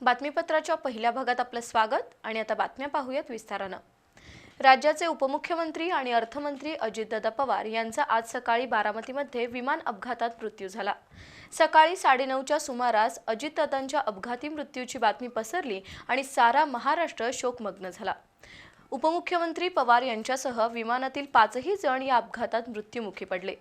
बातमीपत्राच्या पहिल्या भागात आपलं स्वागत. आणि आता बातम्या पाहूयात विस्तारानं. राज्याचे उपमुख्यमंत्री आणि अर्थमंत्री अजितदादा पवार यांचा आज सकाळी बारामतीमध्ये विमान अपघातात मृत्यू झाला. सकाळी साडेनऊच्या सुमारास अजितदादांच्या अपघाती मृत्यूची बातमी पसरली आणि सारा महाराष्ट्र शोकमग्न झाला. उपमुख्यमंत्री पवार यांच्यासह विमानातील पाचही जण या अपघातात मृत्यूमुखी पडले.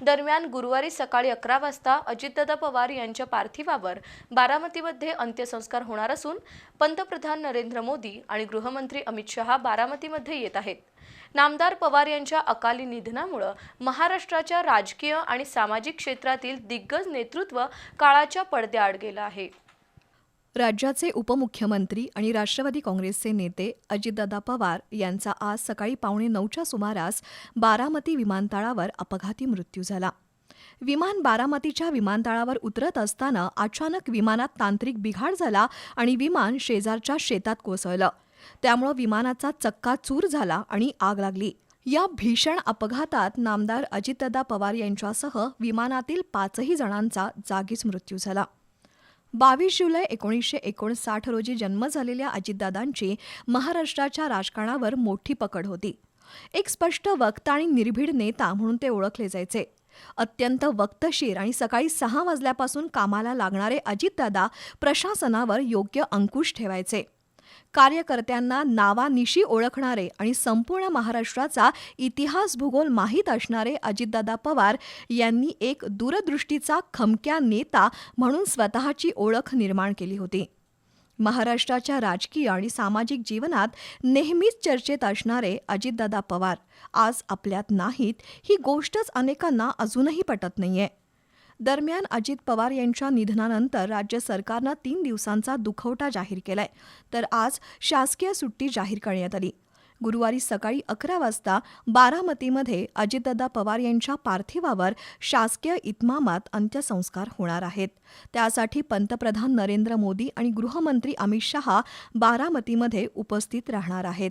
दरम्यान गुरुवारी सकाळी अकरा वाजता अजितदादा पवार यांच्या पार्थिवावर बारामतीमध्ये अंत्यसंस्कार होणार असून पंतप्रधान नरेंद्र मोदी आणि गृहमंत्री अमित शहा बारामतीमध्ये येत आहेत. नामदार पवार यांच्या अकाली निधनामुळं महाराष्ट्राच्या राजकीय आणि सामाजिक क्षेत्रातील दिग्गज नेतृत्व काळाच्या पडद्याआड गेलं आहे. राज्याचे उपमुख्यमंत्री आणि राष्ट्रवादी काँग्रेसचे नेते अजितदादा पवार यांचा आज सकाळी पावणे नऊच्या सुमारास बारामती विमानतळावर अपघाती मृत्यू झाला. विमान बारामतीच्या विमानतळावर उतरत असताना अचानक विमानात तांत्रिक बिघाड झाला आणि विमान शेजारच्या शेतात कोसळलं. त्यामुळं विमानाचा चक्का चूर झाला आणि आग लागली. या भीषण अपघातात नामदार अजितदादा पवार यांच्यासह विमानातील पाचही जणांचा जागीच मृत्यू झाला. बावीस जुलै एकोणीसशे एकोणसाठ रोजी जन्म झालेल्या अजितदादांची महाराष्ट्राच्या राजकारणावर मोठी पकड होती. एक स्पष्ट वक्ता आणि निर्भीड नेता म्हणून ते ओळखले जायचे. अत्यंत वक्तशीर आणि सकाळी सहा वाजल्यापासून कामाला लागणारे अजितदादा प्रशासनावर योग्य अंकुश ठेवायचे. कार्यकर्त्यांना नावानिशी ओळखणारे आणि संपूर्ण महाराष्ट्राचा इतिहास भूगोल माहीत असणारे अजितदादा पवार यांनी एक दूरदृष्टीचा खमक्या नेता म्हणून स्वतःची ओळख निर्माण केली होती. महाराष्ट्राच्या राजकीय आणि सामाजिक जीवनात नेहमीच चर्चेत असणारे अजितदादा पवार आज आपल्यात नाहीत ही गोष्टच अनेकांना अजूनही पटत नाहीये. दरम्यान अजित पवार यांच्या निधनानंतर राज्य सरकारनं तीन दिवसांचा दुखवटा जाहीर केलाय. तर आज शासकीय सुट्टी जाहीर करण्यात आली. गुरुवारी सकाळी अकरा वाजता बारामतीमध्ये अजितदादा पवार यांच्या पार्थिवावर शासकीय इतमामात अंत्यसंस्कार होणार आहेत. त्यासाठी पंतप्रधान नरेंद्र मोदी आणि गृहमंत्री अमित शहा बारामतीमध्ये उपस्थित राहणार आहेत.